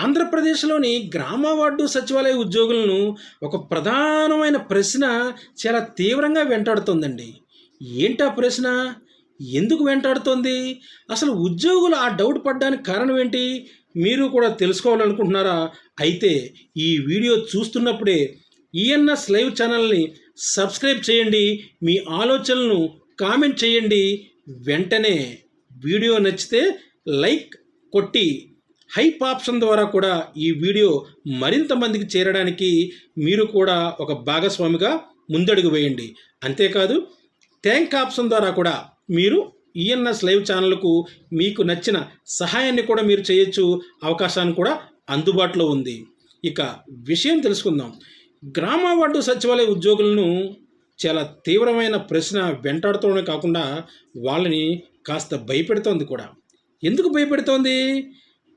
ఆంధ్రప్రదేశ్లోని గ్రామ వార్డు సచివాలయ ఉద్యోగులను ఒక ప్రధానమైన ప్రశ్న చాలా తీవ్రంగా వెంటాడుతోందండి. ఏంటా ప్రశ్న? ఎందుకు వెంటాడుతోంది? అసలు ఉద్యోగులు ఆ డౌట్ పడ్డానికి కారణం ఏంటి? మీరు కూడా తెలుసుకోవాలనుకుంటున్నారా? అయితే ఈ వీడియో చూస్తున్నప్పుడే ఈఎన్ఎస్ లైవ్ ఛానల్ని సబ్స్క్రైబ్ చేయండి మీ ఆలోచనలను కామెంట్ చేయండి. వెంటనే వీడియో నచ్చితే లైక్ కొట్టి హైప్ ఆప్షన్ ద్వారా కూడా ఈ వీడియో మరింత మందికి చేరడానికి మీరు కూడా ఒక భాగస్వామిగా ముందడుగు వేయండి. అంతేకాదు థ్యాంక్ ఆప్షన్ ద్వారా కూడా మీరు ఈఎన్ఎస్ లైవ్ ఛానల్కు మీకు నచ్చిన సహాయాన్ని కూడా మీరు చేయొచ్చు అవకాశాన్ని కూడా అందుబాటులో ఉంది. ఇక విషయం తెలుసుకుందాం. గ్రామ వార్డు సచివాలయ ఉద్యోగులను చాలా తీవ్రమైన ప్రశ్న వెంటాడుతోనే కాకుండా వాళ్ళని కాస్త భయపెడుతోంది కూడా. ఎందుకు భయపెడుతోంది?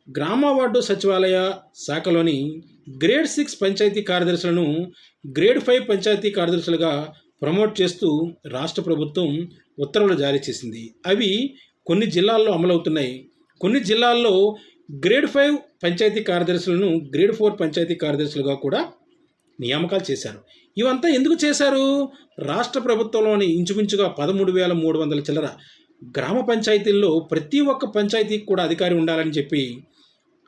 గ్రామ వార్డు సచివాలయ శాఖలోని గ్రేడ్ సిక్స్ పంచాయతీ కార్యదర్శులను గ్రేడ్ ఫైవ్ పంచాయతీ కార్యదర్శులుగా ప్రమోట్ చేస్తూ రాష్ట్ర ప్రభుత్వం ఉత్తర్వులు జారీ చేసింది. అవి కొన్ని జిల్లాల్లో అమలవుతున్నాయి. కొన్ని జిల్లాల్లో గ్రేడ్ ఫైవ్ పంచాయతీ కార్యదర్శులను గ్రేడ్ ఫోర్ పంచాయతీ కార్యదర్శులుగా కూడా నియామకాలు చేశారు. ఇవంతా ఎందుకు చేశారు? రాష్ట్ర ప్రభుత్వంలోని ఇంచుమించుగా పదమూడు వేల మూడు వందల చిల్లర గ్రామ పంచాయతీల్లో ప్రతి ఒక్క పంచాయతీకి కూడా అధికారి ఉండాలని చెప్పి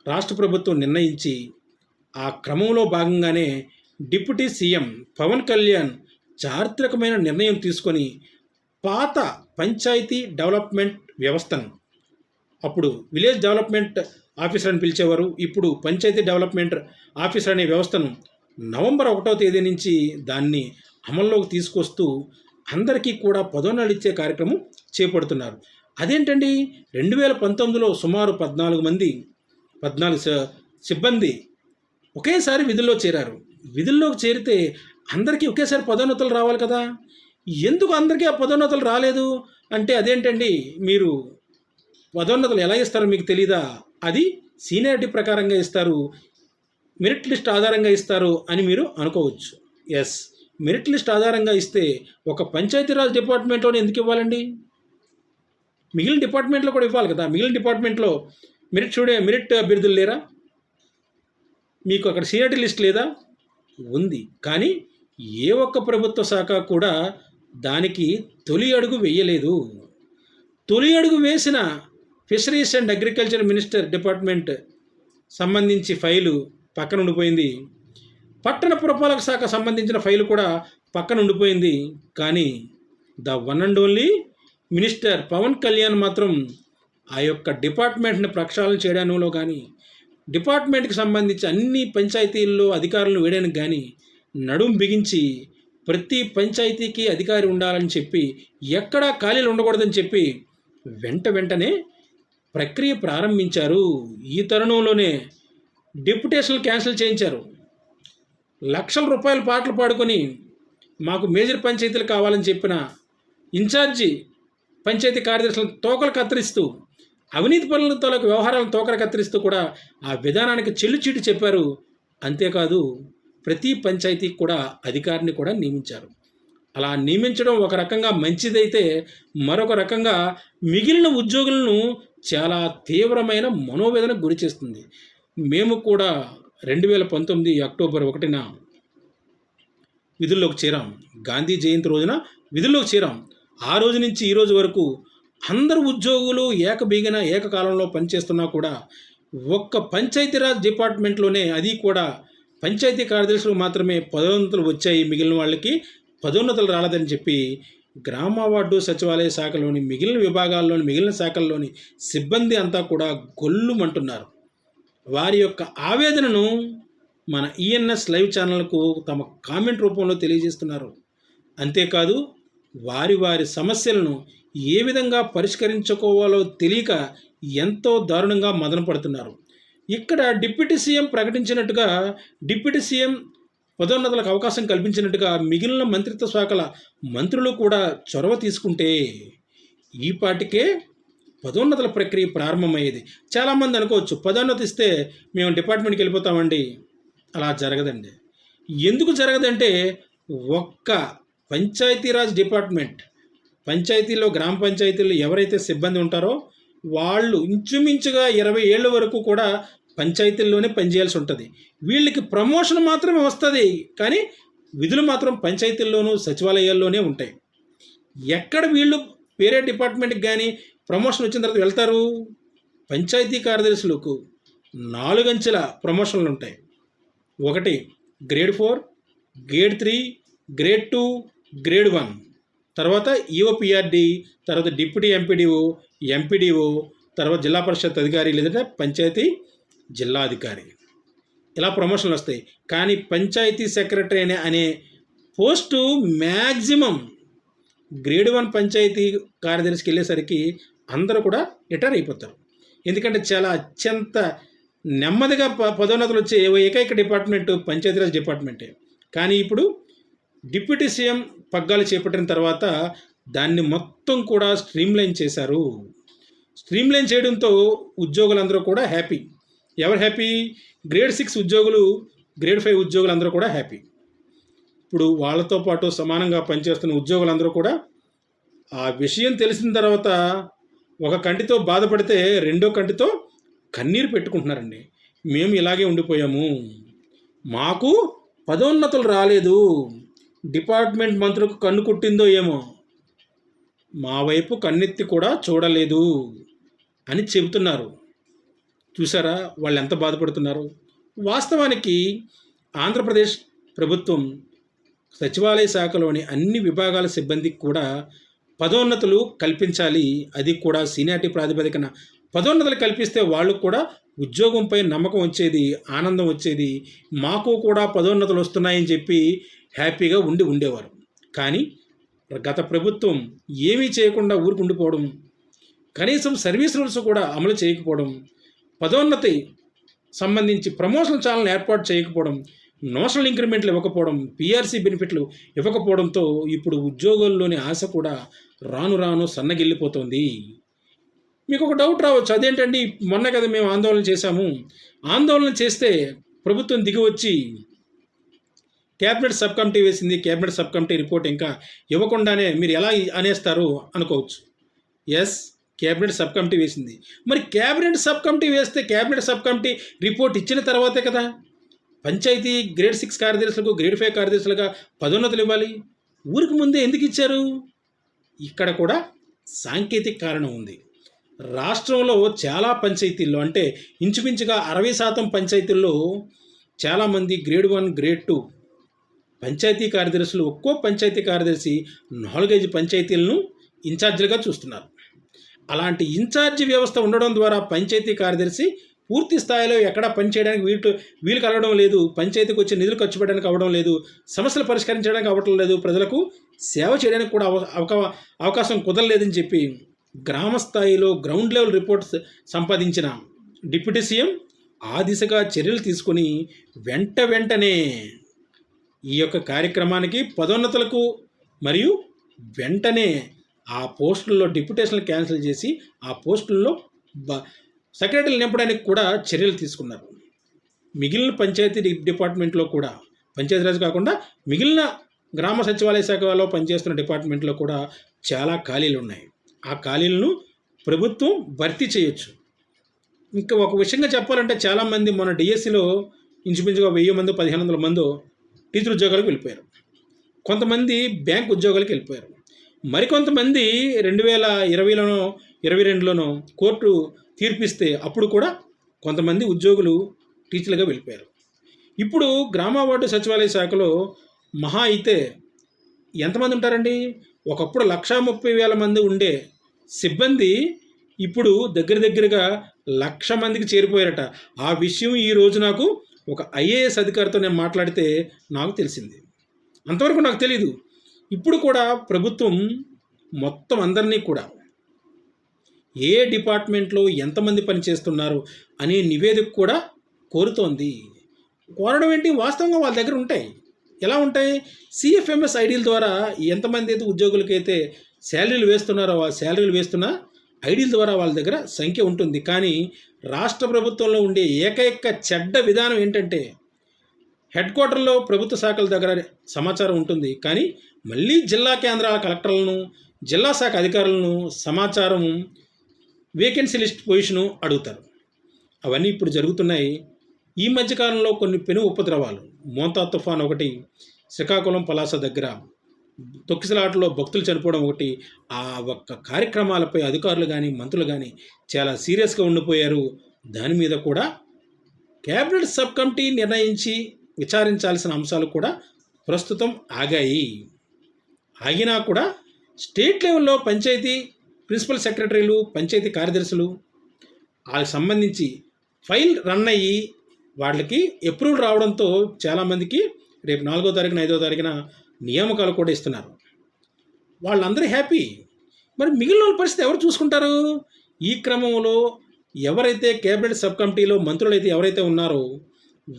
రాష్ట్ర ప్రభుత్వం నిర్ణయించి ఆ క్రమంలో భాగంగానే డిప్యూటీ సీఎం పవన్ కళ్యాణ్ చారిత్రకమైన నిర్ణయం తీసుకొని పాత పంచాయతీ డెవలప్మెంట్ వ్యవస్థను అప్పుడు విలేజ్ డెవలప్మెంట్ ఆఫీసర్ అని పిలిచేవారు ఇప్పుడు పంచాయతీ డెవలప్మెంట్ ఆఫీసర్ అనే వ్యవస్థను నవంబర్ ఒకటో తేదీ నుంచి దాన్ని అమల్లోకి తీసుకొస్తూ అందరికీ కూడా పదోన్నలు ఇచ్చే కార్యక్రమం చేపడుతున్నారు. అదేంటండి? రెండు వేల పంతొమ్మిదిలో సుమారు పద్నాలుగు మంది పద్నాలుగు సిబ్బంది ఒకేసారి విధుల్లో చేరారు. విధుల్లోకి చేరితే అందరికీ ఒకేసారి పదోన్నతులు రావాలి కదా? ఎందుకు అందరికీ ఆ పదోన్నతులు రాలేదు? అంటే అదేంటండి? మీరు పదోన్నతులు ఎలా ఇస్తారో మీకు తెలీదా? అది సీనియారిటీ ప్రకారంగా ఇస్తారు. మెరిట్ లిస్ట్ ఆధారంగా ఇస్తారు అని మీరు అనుకోవచ్చు. ఎస్. మెరిట్ లిస్ట్ ఆధారంగా ఇస్తే ఒక పంచాయతీరాజ్ డిపార్ట్మెంట్లోనే ఎందుకు ఇవ్వాలండి? మిగిలిన డిపార్ట్మెంట్లో కూడా ఇవ్వాలి కదా? మిగిలిన డిపార్ట్మెంట్లో మెరిట్ చూడే మెరిట్ అభ్యర్థులు లేరా? మీకు అక్కడ సీనియారిటీ లిస్ట్ లేదా? ఉంది. కానీ ఏ ఒక్క ప్రభుత్వ శాఖ కూడా దానికి తొలి అడుగు వేయలేదు. తొలి అడుగు వేసిన fisheries and agriculture minister department సంబంధించి ఫైలు పక్కన ఉండిపోయింది. పట్టణ పురపాలక శాఖ సంబంధించిన ఫైలు కూడా పక్కన ఉండిపోయింది. కానీ the one and only minister Pawan Kalyan మాత్రం ఆ యొక్క డిపార్ట్మెంట్ని ప్రక్షాళన చేయడంలో కానీ డిపార్ట్మెంట్కి సంబంధించి అన్ని పంచాయతీల్లో అధికారులను వేయడానికి కానీ నడుం బిగించి ప్రతి పంచాయతీకి అధికారి ఉండాలని చెప్పి ఎక్కడా ఖాళీలు ఉండకూడదని చెప్పి వెంట వెంటనే ప్రక్రియ ప్రారంభించారు. ఈ తరుణంలోనే డిప్యుటేషన్లు క్యాన్సిల్ చేయించారు. లక్షల రూపాయల పాటలు పాడుకొని మాకు మేజర్ పంచాయతీలు కావాలని చెప్పిన ఇన్ఛార్జి పంచాయతీ కార్యదర్శులను తోకలు కత్తిరిస్తూ అవినీతి పనుల తాలూకు వ్యవహారాలను తోకలు కత్తిరిస్తూ కూడా ఆ విధానానికి చెల్లుచీటు చెప్పారు. అంతేకాదు ప్రతి పంచాయతీకి కూడా అధికారిని కూడా నియమించారు. అలా నియమించడం ఒక రకంగా మంచిదైతే మరొక రకంగా మిగిలిన ఉద్యోగులను చాలా తీవ్రమైన మనోవేదనకు గురి చేస్తుంది. మేము కూడా రెండు వేల పంతొమ్మిది అక్టోబర్ ఒకటిన విధుల్లోకి చేరాం. గాంధీ జయంతి రోజున విధుల్లోకి చేరాం. ఆ రోజు నుంచి ఈ రోజు వరకు అందరు ఉద్యోగులు ఏకబీగిన ఏకకాలంలో పనిచేస్తున్నా కూడా ఒక్క పంచాయతీరాజ్ డిపార్ట్మెంట్లోనే అది కూడా పంచాయతీ కార్యదర్శులు మాత్రమే పదోన్నతులు వచ్చాయి మిగిలిన వాళ్ళకి పదోన్నతులు రాలేదని చెప్పి గ్రామ వార్డు సచివాలయ శాఖలోని మిగిలిన విభాగాల్లోని మిగిలిన శాఖల్లోని సిబ్బంది అంతా కూడా గొల్లుమంటున్నారు. వారి యొక్క ఆవేదనను మన ఈఎన్ఎస్ లైవ్ ఛానల్కు తమ కామెంట్ రూపంలో తెలియజేస్తున్నారు. అంతేకాదు వారి వారి సమస్యలను ఏ విధంగా పరిష్కరించుకోవాలో తెలియక ఎంతో దారుణంగా మదన పడుతున్నారు. ఇక్కడ డిప్యూటీ సీఎం ప్రకటించినట్టుగా డిప్యూటీ సీఎం పదోన్నతులకు అవకాశం కల్పించినట్టుగా మిగిలిన మంత్రిత్వ శాఖల మంత్రులు కూడా చొరవ తీసుకుంటే ఈ పాటికే పదోన్నతుల ప్రక్రియ ప్రారంభమయ్యేది. చాలామంది అనుకోవచ్చు పదోన్నతి ఇస్తే మేము డిపార్ట్మెంట్కి వెళ్ళిపోతామండి. అలా జరగదండి. ఎందుకు జరగదంటే ఒక్క పంచాయతీరాజ్ డిపార్ట్మెంట్ పంచాయతీలో గ్రామ పంచాయతీలో ఎవరైతే సిబ్బంది ఉంటారో వాళ్ళు ఇంచుమించుగా ఇరవై ఏళ్ళ వరకు కూడా పంచాయతీల్లోనే పనిచేయాల్సి ఉంటుంది. వీళ్ళకి ప్రమోషన్ మాత్రమే వస్తుంది కానీ విధులు మాత్రం పంచాయతీల్లోనూ సచివాలయాల్లోనే ఉంటాయి. ఎక్కడ వీళ్ళు వేరే డిపార్ట్మెంట్కి కానీ ప్రమోషన్ వచ్చిన తర్వాత వెళ్తారు? పంచాయతీ కార్యదర్శులకు నాలుగంచెల ప్రమోషన్లు ఉంటాయి. ఒకటి grade four grade three grade two grade one. తర్వాత ఈఓపిఆర్డి తర్వాత డిప్యూటీ ఎంపీడీఓ ఎంపీడీఓ తర్వాత జిల్లా పరిషత్ అధికారి లేదంటే పంచాయతీ జిల్లా అధికారి ఇలా ప్రమోషన్లు వస్తాయి. కానీ పంచాయతీ సెక్రటరీ అనే అనే post maximum grade one panchayat కార్యదర్శికి వెళ్ళేసరికి అందరూ కూడా రిటైర్ అయిపోతారు. ఎందుకంటే చాలా అత్యంత నెమ్మదిగా ప పదోన్నతులు వచ్చే ఏకైక డిపార్ట్మెంట్ పంచాయతీరాజ్ డిపార్ట్మెంటే. కానీ ఇప్పుడు డిప్యూటీ సీఎం పగ్గాలు చేపట్టిన తర్వాత దాన్ని మొత్తం కూడా స్ట్రీమ్లైన్ చేశారు. స్ట్రీమ్లైన్ చేయడంతో ఉద్యోగులందరూ కూడా హ్యాపీ. ఎవరు హ్యాపీ? గ్రేడ్ సిక్స్ ఉద్యోగులు గ్రేడ్ ఫైవ్ ఉద్యోగులందరూ కూడా హ్యాపీ. ఇప్పుడు వాళ్ళతో పాటు సమానంగా పనిచేస్తున్న ఉద్యోగులందరూ కూడా ఆ విషయం తెలిసిన తర్వాత ఒక కంటితో బాధపడితే రెండో కంటితో కన్నీరు పెట్టుకుంటున్నారండి. మేము ఇలాగే ఉండిపోయాము. మాకు పదోన్నతులు రాలేదు. డిపార్ట్మెంట్ మంత్రులకు కన్ను కుట్టిందో ఏమో? మా వైపు కన్నెత్తి కూడా చూడలేదు అని చెబుతున్నారు. చూసారా వాళ్ళు ఎంత బాధపడుతున్నారు? వాస్తవానికి ఆంధ్రప్రదేశ్ ప్రభుత్వం సచివాలయ శాఖలోని అన్ని విభాగాల సిబ్బందికి కూడా పదోన్నతులు కల్పించాలి. అది కూడా సీనియారిటీ ప్రాతిపదికన. పదోన్నతులు కల్పిస్తే వాళ్ళు కూడా ఉద్యోగంపై నమ్మకం వచ్చేది ఆనందం వచ్చేది. మాకు కూడా పదోన్నతులు వస్తున్నాయని చెప్పి హ్యాపీగా ఉండి ఉండేవారు. కానీ గత ప్రభుత్వం ఏమీ చేయకుండా ఊరికి ఉండిపోవడం కనీసం సర్వీస్ రూల్స్ కూడా అమలు చేయకపోవడం పదోన్నతి సంబంధించి ప్రమోషన్ ఛానల్ ఏర్పాటు చేయకపోవడం నోషనల్ ఇంక్రిమెంట్లు ఇవ్వకపోవడం పిఆర్సీ బెనిఫిట్లు ఇవ్వకపోవడంతో ఇప్పుడు ఉద్యోగుల్లోని ఆశ కూడా రాను రాను సన్నగిల్లిపోతుంది. మీకు ఒక డౌట్ రావచ్చు. అదేంటండి? మొన్న కదా మేము ఆందోళన చేశాము. ఆందోళన చేస్తే ప్రభుత్వం దిగి వచ్చి క్యాబినెట్ సబ్ కమిటీ వేసింది క్యాబినెట్ సబ్ కమిటీ రిపోర్ట్ ఇంకా ఇవ్వకుండానే మీరు ఎలా అనేస్తారు అనుకోవచ్చు. ఎస్ క్యాబినెట్ సబ్ కమిటీ వేసింది. మరి క్యాబినెట్ సబ్ కమిటీ వేస్తే క్యాబినెట్ సబ్ కమిటీ రిపోర్ట్ ఇచ్చిన తర్వాతే కదా. పంచాయతీ గ్రేడ్ సిక్స్ కార్యదర్శులకు గ్రేడ్ ఫైవ్ కార్యదర్శులుగా పదోన్నతులు ఇవ్వాలి. ఊరికి ముందే ఎందుకు ఇచ్చారు? ఇక్కడ కూడా సాంకేతిక కారణం ఉంది. రాష్ట్రంలో చాలా పంచాయతీల్లో అంటే ఇంచుమించుగా అరవై శాతం పంచాయతీల్లో చాలామంది grade one grade two panchayat కార్యదర్శులు ఒక్కో పంచాయతీ కార్యదర్శి నాలుగైదు పంచాయతీలను ఇన్ఛార్జీలుగా చూస్తున్నారు. అలాంటి ఇన్ఛార్జి వ్యవస్థ ఉండడం ద్వారా పంచాయతీ కార్యదర్శి పూర్తి స్థాయిలో ఎక్కడ పనిచేయడానికి వీటి వీలు కలగడం లేదు పంచాయతీకి వచ్చే నిధులు ఖర్చు పెట్టడానికి అవ్వడం లేదు సమస్యలు పరిష్కరించడానికి అవ్వటం లేదు ప్రజలకు సేవ చేయడానికి కూడా అవ అవకా- అవకాశం కుదరలేదని చెప్పి గ్రామ స్థాయిలో గ్రౌండ్ లెవెల్ రిపోర్ట్స్ సంపాదించిన డిప్యూటీ సీఎం ఆ దిశగా చర్యలు తీసుకొని వెంట వెంటనే ఈ యొక్క కార్యక్రమానికి పదోన్నతులకు మరియు వెంటనే ఆ పోస్టుల్లో డిప్యుటేషన్లు క్యాన్సిల్ చేసి ఆ పోస్టుల్లో బ సెక్రటరీలు నింపడానికి కూడా చర్యలు తీసుకున్నారు. మిగిలిన పంచాయతీ డిపార్ట్మెంట్లో కూడా పంచాయతీరాజ్ కాకుండా మిగిలిన గ్రామ సచివాలయ శాఖలో పనిచేస్తున్న డిపార్ట్మెంట్లో కూడా చాలా ఖాళీలు ఉన్నాయి. ఆ ఖాళీలను ప్రభుత్వం భర్తీ చేయొచ్చు. ఇంకా ఒక విషయంగా చెప్పాలంటే చాలామంది మన డిఎస్సిలో ఇంచుమించుగా వెయ్యి మంది పదిహేను వందల మంది టీచర్ ఉద్యోగాలకు వెళ్ళిపోయారు. కొంతమంది బ్యాంక్ ఉద్యోగాలకు వెళ్ళిపోయారు. మరికొంతమంది రెండు వేల ఇరవైలోనో ఇరవై రెండులోనో కోర్టు తీర్పిస్తే అప్పుడు కూడా కొంతమంది ఉద్యోగులు టీచర్లుగా వెళ్ళిపోయారు. ఇప్పుడు గ్రామ వార్డు సచివాలయ శాఖలో మహా అయితే ఎంతమంది ఉంటారండి? ఒకప్పుడు లక్షా ముప్పై వేల మంది ఉండే సిబ్బంది ఇప్పుడు దగ్గర దగ్గరగా లక్ష మందికి చేరిపోయారట. ఆ విషయం ఈ రోజు నాకు ఒక ఐఏఎస్ అధికారితో నేను మాట్లాడితే నాకు తెలిసింది. అంతవరకు నాకు తెలియదు ఇప్పుడు కూడా ప్రభుత్వం మొత్తం అందరినీ కూడా ఏ డిపార్ట్మెంట్లో ఎంతమంది పనిచేస్తున్నారు అనే నివేదిక కూడా కోరుతోంది. కోరడం ఏంటి? వాస్తవంగా వాళ్ళ దగ్గర ఉంటాయి. ఎలా ఉంటాయి? సిఎఫ్ఎంఎస్ ఐడీల ద్వారా ఎంతమంది అయితే ఉద్యోగులకైతే శాలరీలు వేస్తున్నారో ఆ శాలరీలు వేస్తున్న ఐడీల ద్వారా వాళ్ళ దగ్గర సంఖ్య ఉంటుంది. కానీ రాష్ట్ర ప్రభుత్వంలో ఉండే ఏకైక చెడ్డ విధానం ఏంటంటే హెడ్ క్వార్టర్లో ప్రభుత్వ శాఖల దగ్గర సమాచారం ఉంటుంది. కానీ మళ్ళీ జిల్లా కేంద్రాల కలెక్టర్లను జిల్లా శాఖ అధికారులను సమాచారం వేకెన్సీ లిస్ట్ పొజిషను అడుగుతారు. అవన్నీ ఇప్పుడు జరుగుతున్నాయి. ఈ మధ్యకాలంలో కొన్ని పెను ఉపద్రవాలు. మోంతా తుఫాన్ ఒకటి శ్రీకాకుళం పలాస దగ్గర తొక్కిసలాటలో భక్తులు చనిపోవడం ఒకటి. ఆ ఒక్క కార్యక్రమాలపై అధికారులు కానీ మంత్రులు కానీ చాలా సీరియస్గా ఉండిపోయారు. దాని మీద కూడా క్యాబినెట్ సబ్ కమిటీ నిర్ణయించి విచారించాల్సిన అంశాలు కూడా ప్రస్తుతం ఆగాయి. ఆగినా కూడా స్టేట్ లెవెల్లో పంచాయతీ ప్రిన్సిపల్ సెక్రటరీలు పంచాయతీ కార్యదర్శులు వాళ్ళకి సంబంధించి ఫైల్ రన్ అయ్యి వాళ్ళకి అప్రూవల్ రావడంతో చాలామందికి రేపు నాలుగో తారీఖున ఐదో తారీఖున నియామకాలు కూడా ఇస్తున్నారు. వాళ్ళందరూ హ్యాపీ. మరి మిగిలిన వాళ్ళ పరిస్థితి ఎవరు చూసుకుంటారు? ఈ క్రమంలో ఎవరైతే కేబినెట్ సబ్ కమిటీలో మంత్రులు అయితే ఎవరైతే ఉన్నారో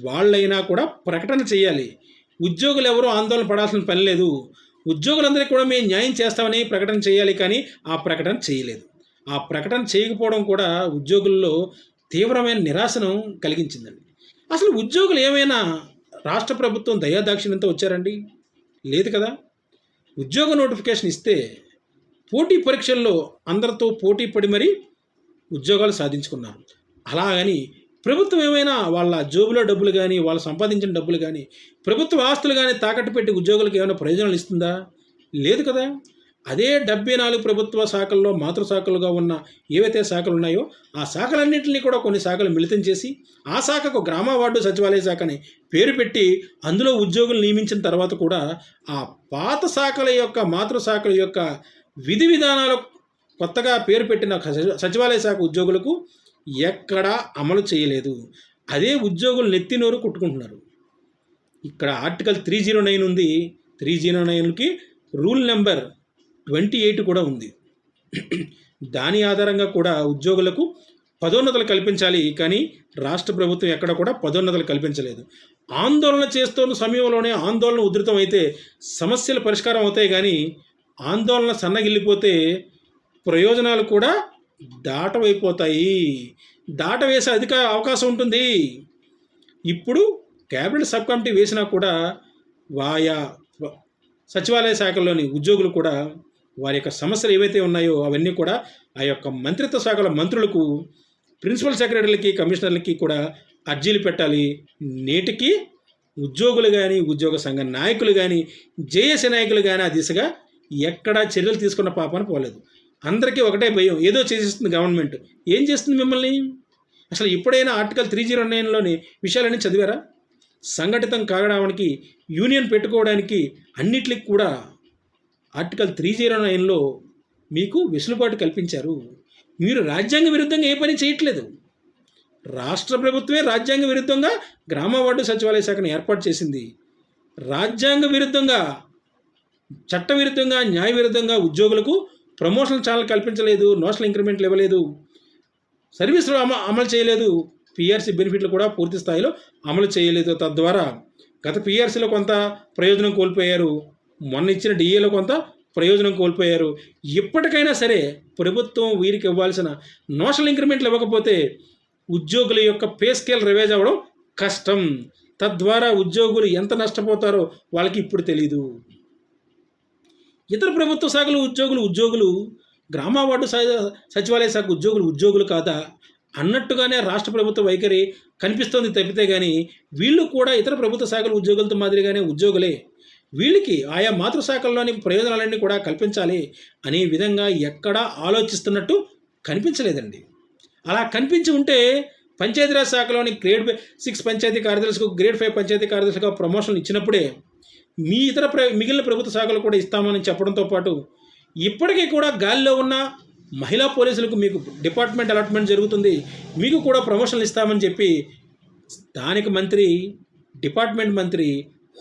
వాళ్ళైనా కూడా ప్రకటన చేయాలి. ఉద్యోగులు ఎవరూ ఆందోళన పడాల్సిన పని లేదు. ఉద్యోగులందరికీ కూడా మేము న్యాయం చేస్తామని ప్రకటన చేయాలి కానీ ఆ ప్రకటన చేయలేదు. ఆ ప్రకటన చేయకపోవడం కూడా ఉద్యోగుల్లో తీవ్రమైన నిరాశను కలిగించిందండి. అసలు ఉద్యోగులు ఏమైనా రాష్ట్ర ప్రభుత్వం దయాదాక్షిణ్యంతో వచ్చారండి? లేదు కదా? ఉద్యోగ నోటిఫికేషన్ ఇస్తే పోటీ పరీక్షల్లో అందరితో పోటీ పడి మరీ ఉద్యోగాలు సాధించుకున్నారు. అలాగని ప్రభుత్వం ఏమైనా వాళ్ళ జోబులో డబ్బులు కానీ వాళ్ళు సంపాదించిన డబ్బులు కానీ ప్రభుత్వ ఆస్తులు కానీ తాకట్టు పెట్టి ఉద్యోగులకు ఏమైనా ప్రయోజనాలు ఇస్తుందా? లేదు కదా? అదే డెబ్బై నాలుగు ప్రభుత్వ శాఖల్లో మాతృ శాఖలుగా ఉన్న ఏవైతే శాఖలు ఉన్నాయో ఆ శాఖలన్నింటినీ కూడా కొన్ని శాఖలు మిళితం చేసి ఆ శాఖకు గ్రామ వార్డు సచివాలయ శాఖని పేరు పెట్టి అందులో ఉద్యోగులు నియమించిన తర్వాత కూడా ఆ పాత శాఖల యొక్క మాతృ శాఖల యొక్క విధి విధానాలు కొత్తగా పేరు పెట్టిన సచివాలయ శాఖ ఉద్యోగులకు ఎక్కడా అమలు చేయలేదు. అదే ఉద్యోగులు నెత్తినోరు కుట్టుకుంటున్నారు. ఇక్కడ ఆర్టికల్ త్రీ జీరో నైన్ ఉంది. త్రీ జీరో నైన్కి రూల్ నెంబర్ ట్వంటీ ఎయిట్ కూడా ఉంది. దాని ఆధారంగా కూడా ఉద్యోగులకు పదోన్నతులు కల్పించాలి కానీ రాష్ట్ర ప్రభుత్వం ఎక్కడ కూడా పదోన్నతులు కల్పించలేదు. ఆందోళన చేస్తున్న సమయంలోనే ఆందోళన ఉధృతం అయితే సమస్యలు పరిష్కారం అవుతాయి కానీ ఆందోళన సన్నగిల్లిపోతే ప్రయోజనాలు కూడా దాటవైపోతాయి. దాటవేసే అధిక అవకాశం ఉంటుంది. ఇప్పుడు క్యాబినెట్ సబ్ కమిటీ వేసినా కూడా వాయా సచివాలయ శాఖల్లోని ఉద్యోగులు కూడా వారి యొక్క సమస్యలు ఏవైతే ఉన్నాయో అవన్నీ కూడా ఆ యొక్క మంత్రిత్వ శాఖల మంత్రులకు ప్రిన్సిపల్ సెక్రటరీలకి కమిషనర్లకి కూడా అర్జీలు పెట్టాలి. నేటికి ఉద్యోగులు కానీ ఉద్యోగ సంఘ నాయకులు కానీ జేఏసీ నాయకులు కానీ ఆ దిశగా ఎక్కడా చర్యలు తీసుకున్న పాపాన పోలేదు. అందరికీ ఒకటే భయం ఏదో చేసేస్తుంది గవర్నమెంట్. ఏం చేస్తుంది మిమ్మల్ని? అసలు ఇప్పుడైనా ఆర్టికల్ త్రీ జీరో నైన్లోని విషయాలన్నీ చదివారా? సంఘటితం కాగడానికి యూనియన్ పెట్టుకోవడానికి అన్నిటికి కూడా ఆర్టికల్ త్రీ జీరో నైన్లో మీకు వెసులుబాటు కల్పించారు. మీరు రాజ్యాంగ విరుద్ధంగా ఏ పని చేయట్లేదు. రాష్ట్ర ప్రభుత్వమే రాజ్యాంగ విరుద్ధంగా గ్రామ వార్డు సచివాలయ శాఖను ఏర్పాటు చేసింది. రాజ్యాంగ విరుద్ధంగా చట్ట విరుద్ధంగా న్యాయ విరుద్ధంగా ఉద్యోగులకు ప్రమోషన్ ఛానల్ కల్పించలేదు నోషనల్ ఇంక్రిమెంట్లు ఇవ్వలేదు సర్వీసులు అమ అమలు చేయలేదు పిఆర్సీ బెనిఫిట్లు కూడా పూర్తి స్థాయిలో అమలు చేయలేదు. తద్వారా గత పిఆర్సీలో కొంత ప్రయోజనం కోల్పోయారు. మొన్న ఇచ్చిన డిఏలో కొంత ప్రయోజనం కోల్పోయారు. ఇప్పటికైనా సరే ప్రభుత్వం వీరికి ఇవ్వాల్సిన నోషనల్ ఇంక్రిమెంట్లు ఇవ్వకపోతే ఉద్యోగుల యొక్క పే స్కేల్ రివైజ్ అవ్వడం కష్టం. తద్వారా ఉద్యోగులు ఎంత నష్టపోతారో వాళ్ళకి ఇప్పుడు తెలీదు. ఇతర ప్రభుత్వ శాఖల ఉద్యోగులు ఉద్యోగులు గ్రామ వార్డు సచివాలయ శాఖ ఉద్యోగులు ఉద్యోగులు కాదా అన్నట్టుగానే రాష్ట్ర ప్రభుత్వ వైఖరి కనిపిస్తోంది తప్పితే కానీ వీళ్ళు కూడా ఇతర ప్రభుత్వ శాఖల ఉద్యోగులతో మాదిరిగానే ఉద్యోగులే. వీళ్ళకి ఆయా మాతృశాఖల్లోని ప్రయోజనాలన్నీ కూడా కల్పించాలి అనే విధంగా ఎక్కడా ఆలోచిస్తున్నట్టు కనిపించలేదండి. అలా కనిపించి ఉంటే పంచాయతీరాజ్ శాఖలోని గ్రేడ్ సిక్స్ పంచాయతీ కార్యదర్శికి గ్రేడ్ ఫైవ్ పంచాయతీ కార్యదర్శిగా ప్రమోషన్లు ఇచ్చినప్పుడే మీ ఇతర ప్ర మిగిలిన ప్రభుత్వ శాఖలు కూడా ఇస్తామని చెప్పడంతో పాటు ఇప్పటికీ కూడా గాలిలో ఉన్న మహిళా పోలీసులకు మీకు డిపార్ట్మెంట్ అలాట్మెంట్ జరుగుతుంది. మీకు కూడా ప్రమోషన్లు ఇస్తామని చెప్పి స్థానిక మంత్రి డిపార్ట్మెంట్ మంత్రి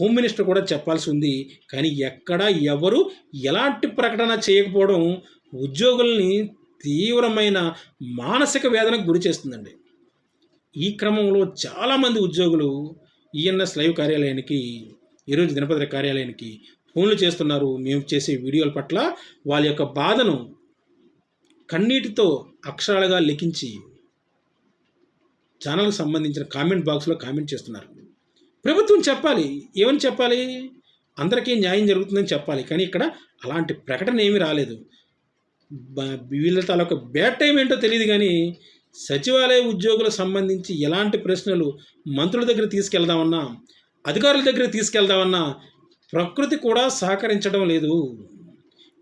హోమ్ మినిస్టర్ కూడా చెప్పాల్సి ఉంది. కానీ ఎక్కడా ఎవరు ఎలాంటి ప్రకటన చేయకపోవడం ఉద్యోగుల్ని తీవ్రమైన మానసిక వేదనకు గురి చేస్తుందండి. ఈ క్రమంలో చాలామంది ఉద్యోగులు ఈఎన్ఎస్ లైవ్ కార్యాలయానికి ఈరోజు దినపత్ర కార్యాలయానికి ఫోన్లు చేస్తున్నారు. మేము చేసే వీడియోల పట్ల వాళ్ళ యొక్క బాధను కన్నీటితో అక్షరాలుగా లిఖించి ఛానల్కి సంబంధించిన కామెంట్ బాక్స్లో కామెంట్ చేస్తున్నారు. ప్రభుత్వం చెప్పాలి. ఏమని చెప్పాలి? అందరికీ న్యాయం జరుగుతుందని చెప్పాలి. కానీ ఇక్కడ అలాంటి ప్రకటన ఏమీ రాలేదు. వీళ్ళ తాలూకా బ్యాడ్ టైం ఏంటో తెలియదు కానీ సచివాలయ ఉద్యోగులకు సంబంధించి ఎలాంటి ప్రశ్నలు మంత్రుల దగ్గర తీసుకెళ్దామన్నా అధికారుల దగ్గర తీసుకెళ్దామన్నా ప్రకృతి కూడా సహకరించడం లేదు.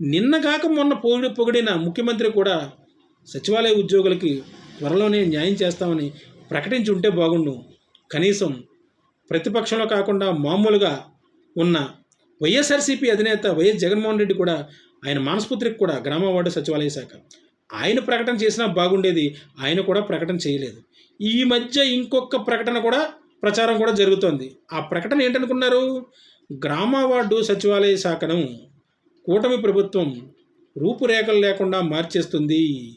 నిన్నగాక మొన్న పొగిడి పొగిడిన ముఖ్యమంత్రి కూడా సచివాలయ ఉద్యోగులకి త్వరలోనే న్యాయం చేస్తామని ప్రకటించి ఉంటే బాగుండు. కనీసం ప్రతిపక్షంలో కాకుండా మామూలుగా ఉన్న వైఎస్ఆర్సీపీ అధినేత వైఎస్ జగన్మోహన్ రెడ్డి కూడా ఆయన మానస్పుత్రికి కూడా గ్రామ వార్డు సచివాలయ శాఖ. ఆయన ప్రకటన చేసినా బాగుండేది ఆయన కూడా ప్రకటన చేయలేదు. ఈ మధ్య ఇంకొక ప్రకటన కూడా ప్రచారం కూడా జరుగుతోంది. ఆ ప్రకటన ఏంటనుకున్నారు? గ్రామ వార్డు సచివాలయ శాఖను కూటమి ప్రభుత్వం రూపురేఖలు లేకుండా మార్చేస్తుంది.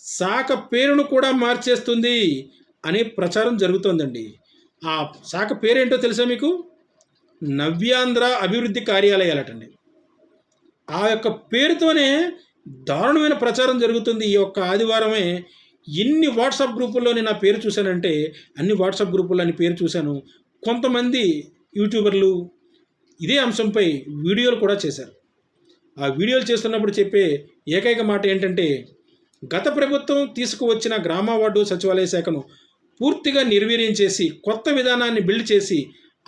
శాఖ పేరును కూడా మార్చేస్తుంది అనే ప్రచారం జరుగుతోందండి. ఆ శాఖ పేరేంటో తెలుసా మీకు? నవ్యాంధ్ర అభివృద్ధి కార్యాలయాలటండి. ఆ యొక్క పేరుతోనే దారుణమైన ప్రచారం జరుగుతుంది ఈ యొక్క ఆదివారమే. ఎన్ని వాట్సాప్ గ్రూపుల్లో నేను నా పేరు చూశానంటే అన్ని వాట్సాప్ గ్రూపుల్లో అని పేరు చూశాను. కొంతమంది యూట్యూబర్లు ఇదే అంశంపై వీడియోలు కూడా చేశారు. ఆ వీడియోలు చేస్తున్నప్పుడు చెప్పే ఏకైక మాట ఏంటంటే గత ప్రభుత్వం తీసుకువచ్చిన గ్రామ వార్డు సచివాలయ శాఖను పూర్తిగా నిర్వీర్యం చేసి కొత్త విధానాన్ని బిల్డ్ చేసి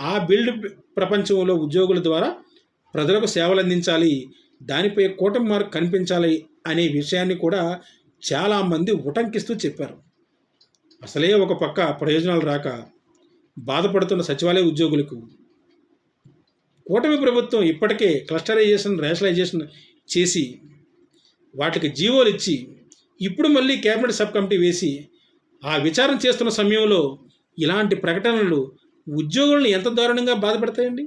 ఆ బిల్డ్ ప్రపంచంలో ఉద్యోగుల ద్వారా ప్రజలకు సేవలు అందించాలి దానిపై కూటమి మార్క్ కనిపించాలి అనే విషయాన్ని కూడా చాలామంది ఉటంకిస్తూ చెప్పారు. అసలే ఒక పక్క ప్రయోజనాలు రాక బాధపడుతున్న సచివాలయ ఉద్యోగులకు. కూటమి ప్రభుత్వం ఇప్పటికే క్లస్టరైజేషన్ రేషనలైజేషన్ చేసి వాటికి జీవోలు ఇచ్చి ఇప్పుడు మళ్ళీ కేబినెట్ సబ్ కమిటీ వేసి ఆ విచారణ చేస్తున్న సమయంలో ఇలాంటి ప్రకటనలు ఉద్యోగులను ఎంత దారుణంగా బాధపెడతాయండి?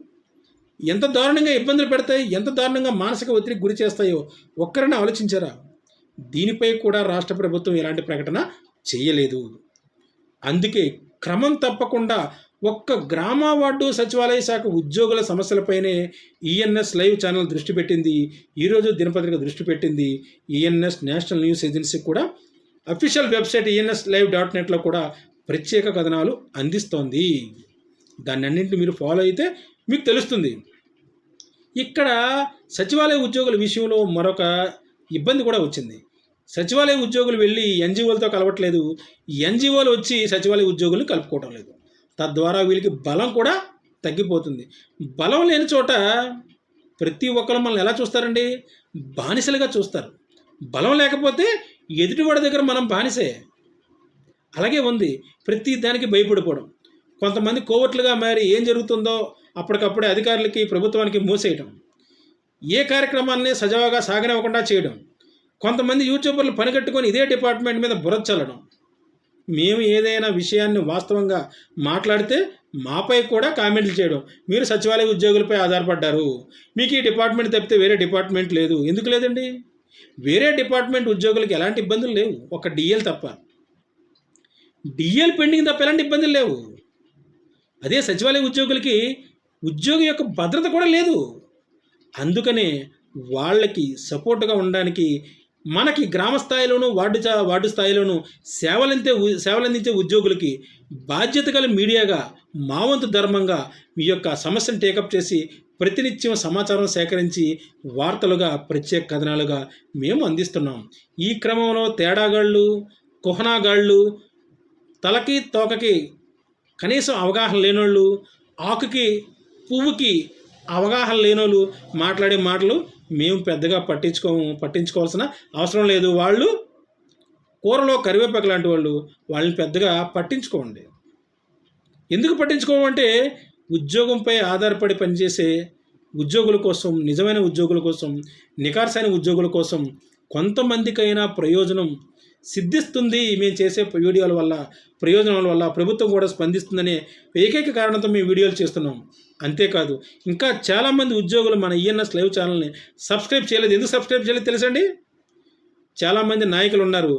ఎంత దారుణంగా ఇబ్బందులు పెడతాయి? ఎంత దారుణంగా మానసిక ఒత్తిడికి గురి చేస్తాయో ఒక్కరైనా ఆలోచించారా? దీనిపై కూడా రాష్ట్ర ప్రభుత్వం ఎలాంటి ప్రకటన చేయలేదు. అందుకే క్రమం తప్పకుండా ఒక్క గ్రామ వార్డు సచివాలయ శాఖ ఉద్యోగుల సమస్యలపైనే ఈఎన్ఎస్ లైవ్ ఛానల్ దృష్టి పెట్టింది. ఈరోజు దినపత్రిక దృష్టి పెట్టింది. ఈఎన్ఎస్ నేషనల్ న్యూస్ ఏజెన్సీ కూడా official website ENS live dot నెట్లో కూడా ప్రత్యేక కథనాలు అందిస్తోంది. దాన్ని అన్నింటిని మీరు ఫాలో అయితే మీకు తెలుస్తుంది. ఇక్కడ సచివాలయ ఉద్యోగుల విషయంలో మరొక ఇబ్బంది కూడా వచ్చింది. సచివాలయ ఉద్యోగులు వెళ్ళి ఎన్జిఓలతో కలవట్లేదు. ఎన్జిఓలు వచ్చి సచివాలయ ఉద్యోగులను కలుపుకోవటం లేదు. తద్వారా వీళ్ళకి బలం కూడా తగ్గిపోతుంది. బలం లేని చోట ప్రతి ఒక్కరు మనల్ని ఎలా చూస్తారండి? బానిసలుగా చూస్తారు. బలం లేకపోతే ఎదుటివాడి దగ్గర మనం బానిసే. అలాగే ఉంది. ప్రతి దానికి భయపడిపోవడం. కొంతమంది కోవట్లుగా మారి ఏం జరుగుతుందో అప్పటికప్పుడే అధికారులకి ప్రభుత్వానికి మూసేయడం ఏ కార్యక్రమాన్ని సజావుగా సాగనివ్వకుండా చేయడం. కొంతమంది యూట్యూబర్లు పనికట్టుకొని ఇదే డిపార్ట్మెంట్ మీద బురద చల్లడం. మేము ఏదైనా విషయాన్ని వాస్తవంగా మాట్లాడితే మాపై కూడా కామెంట్లు చేయడం. మీరు సచివాలయ ఉద్యోగులపై ఆధారపడ్డారు. మీకు ఈ డిపార్ట్మెంట్ తప్పితే వేరే డిపార్ట్మెంట్ లేదు. ఎందుకు లేదండి? వేరే డిపార్ట్మెంట్ ఉద్యోగులకు ఎలాంటి ఇబ్బందులు లేవు. ఒక డిఎల్ తప్ప. డిఎల్ పెండింగ్ తప్ప ఎలాంటి ఇబ్బందులు లేవు. అదే సచివాలయ ఉద్యోగులకి ఉద్యోగి యొక్క భద్రత కూడా లేదు. అందుకనే వాళ్ళకి సపోర్ట్గా ఉండడానికి మనకి గ్రామ స్థాయిలోనూ వార్డు చా- వార్డు స్థాయిలోనూ సేవలంతే ఉ- సేవలందించే ఉద్యోగులకి బాధ్యత గల మీడియాగా మా వంతు ధర్మంగా మీ యొక్క సమస్యను టేకప్ చేసి ప్రతినిత్యం సమాచారం సేకరించి వార్తలుగా ప్రత్యేక కథనాలుగా మేము అందిస్తున్నాం. ఈ క్రమంలో తేడాగాళ్ళు కుహనాగాళ్ళు తలకి తోకకి కనీసం అవగాహన లేనోళ్ళు ఆకుకి పువ్వుకి అవగాహన లేనోళ్ళు మాట్లాడే మాటలు మేము పెద్దగా పట్టించుకోము పట్టించుకోవాల్సిన అవసరం లేదు. వాళ్ళు కూరలో కరివేపాకు లాంటి వాళ్ళు వాళ్ళని పెద్దగా పట్టించుకోండి. ఎందుకు పట్టించుకోమంటే ఉద్యోగంపై ఆధారపడి పనిచేసే ఉద్యోగుల కోసం నిజమైన ఉద్యోగుల కోసం నికార్సైన ఉద్యోగుల కోసం కొంతమందికైనా ప్రయోజనం సిద్ధిస్తుంది మేము చేసే వీడియోల వల్ల ప్రయోజనాల వల్ల ప్రభుత్వం కూడా స్పందిస్తుందనే ఏకైక కారణంతో మేము వీడియోలు చేస్తున్నాం. అంతేకాదు ఇంకా చాలామంది ఉద్యోగులు మన ఈఎన్ఎస్ లైవ్ ఛానల్ని సబ్స్క్రైబ్ చేయలేదు. ఎందుకు సబ్స్క్రైబ్ చేయలేదు తెలుసండి? చాలామంది నాయకులు ఉన్నారు.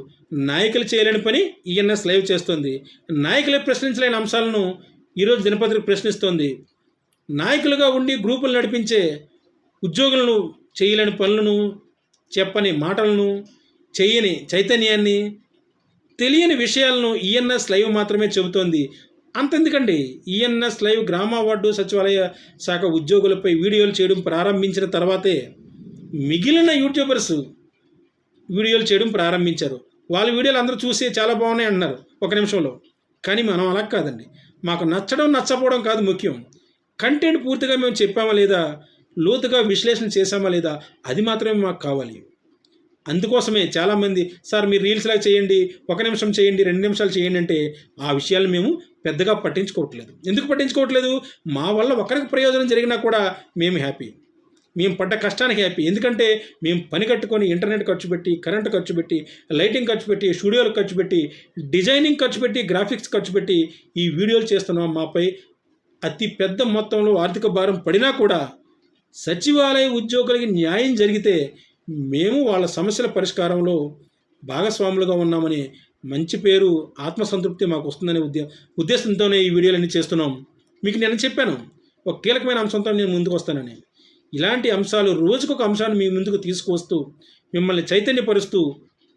నాయకులు చేయలేని పని ఈఎన్ఎస్ లైవ్ చేస్తుంది. నాయకులే ప్రశ్నించలేని అంశాలను ఈరోజు దినపత్రిక ప్రశ్నిస్తోంది. నాయకులుగా ఉండి గ్రూపులు నడిపించే ఉద్యోగులను చేయలేని పనులను చెప్పని మాటలను చేయని చైతన్యాన్ని తెలియని విషయాలను ఈఎన్ఎస్ లైవ్ మాత్రమే చెబుతోంది. అంతెందుకండి ఈఎన్ఎస్ లైవ్ గ్రామ వార్డు సచివాలయ శాఖ ఉద్యోగులపై వీడియోలు చేయడం ప్రారంభించిన తర్వాతే మిగిలిన యూట్యూబర్స్ వీడియోలు చేయడం ప్రారంభించారు. వాళ్ళ వీడియోలు అందరూ చూసి చాలా బాగున్నాయి అంటున్నారు ఒక నిమిషంలో. కానీ మనం అలా కాదండి. మాకు నచ్చడం నచ్చకపోవడం కాదు ముఖ్యం. కంటెంట్ పూర్తిగా మేము చెప్పామా లేదా? లోతుగా విశ్లేషణ చేశామా లేదా? అది మాత్రమే మాకు కావాలి. అందుకోసమే చాలామంది సార్ మీరు రీల్స్ లాగా చేయండి ఒక నిమిషం చేయండి రెండు నిమిషాలు చేయండి అంటే ఆ విషయాలు మేము పెద్దగా పట్టించుకోవట్లేదు. ఎందుకు పట్టించుకోవట్లేదు? మా వల్ల ఒకరికి ప్రయోజనం జరిగినా కూడా మేము హ్యాపీ. మేము పడ్డ కష్టానికి హ్యాపీ ఎందుకంటే మేము పని కట్టుకొని ఇంటర్నెట్ ఖర్చు పెట్టి కరెంట్ ఖర్చు పెట్టి లైటింగ్ ఖర్చు పెట్టి స్టూడియోలు ఖర్చు పెట్టి డిజైనింగ్ ఖర్చు పెట్టి గ్రాఫిక్స్ ఖర్చు పెట్టి ఈ వీడియోలు చేస్తున్నాం. మాపై అతి పెద్ద మొత్తంలో ఆర్థిక భారం పడినా కూడా సచివాలయ ఉద్యోగులకి న్యాయం జరిగితే మేము వాళ్ళ సమస్యల పరిష్కారంలో భాగస్వాములుగా ఉన్నామని మంచి పేరు ఆత్మసంతృప్తి మాకు వస్తుందనే ఉద్దే ఉద్దేశంతోనే ఈ వీడియోలన్నీ చేస్తున్నాం. మీకు నేను చెప్పాను. ఒక కీలకమైన అంశంతో నేను ముందుకు వస్తానని. ఇలాంటి అంశాలు రోజుకొక అంశాన్ని మీ ముందుకు తీసుకువస్తూ మిమ్మల్ని చైతన్యపరుస్తూ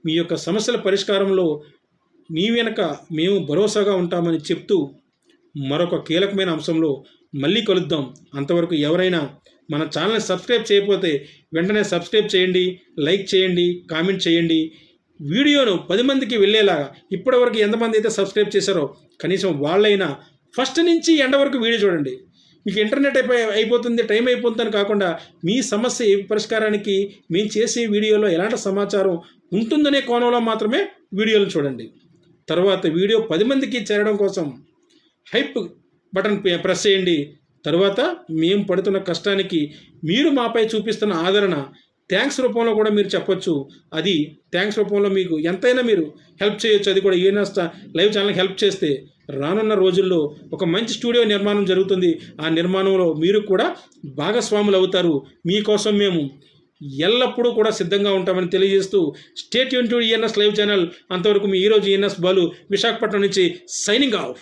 మీ యొక్క సమస్యల పరిష్కారంలో మీ వెనక మేము భరోసాగా ఉంటామని చెప్తూ మరొక కీలకమైన అంశంలో మళ్ళీ కలుద్దాం. అంతవరకు ఎవరైనా మన ఛానల్ని సబ్స్క్రైబ్ చేయకపోతే వెంటనే సబ్స్క్రైబ్ చేయండి లైక్ చేయండి కామెంట్ చేయండి. వీడియోను పది మందికి వెళ్ళేలాగా ఇప్పటివరకు ఎంతమంది అయితే సబ్స్క్రైబ్ చేశారో కనీసం వాళ్ళైనా ఫస్ట్ నుంచి ఎండ వరకు వీడియో చూడండి. మీకు ఇంటర్నెట్ అయిపోయి అయిపోతుంది టైం అయిపోతుందని కాకుండా మీ సమస్య పరిష్కారానికి మేము చేసే వీడియోలో ఎలాంటి సమాచారం ఉంటుందనే కోణంలో మాత్రమే వీడియోలు చూడండి. తర్వాత వీడియో పది మందికి చేరడం కోసం హైప్ బటన్ ప్రెస్ చేయండి. తర్వాత మేము పడుతున్న కష్టానికి మీరు మాపై చూపిస్తున్న ఆదరణ థ్యాంక్స్ రూపంలో కూడా మీరు చెప్పొచ్చు. అది థ్యాంక్స్ రూపంలో మీకు ఎంతైనా మీరు హెల్ప్ చేయొచ్చు. అది కూడా ఏనా లైవ్ ఛానల్కి హెల్ప్ చేస్తే రానున్న రోజుల్లో ఒక మంచి స్టూడియో నిర్మాణం జరుగుతుంది. ఆ నిర్మాణంలో మీరు కూడా భాగస్వాములు అవుతారు. మీకోసం మేము ఎల్లప్పుడూ కూడా సిద్ధంగా ఉంటామని తెలియజేస్తూ state Yoon to ENS live channel అంతవరకు మీ ఈరోజు ఈఎన్ఎస్ బాలు విశాఖపట్నం నుంచి సైనింగ్ ఆఫ్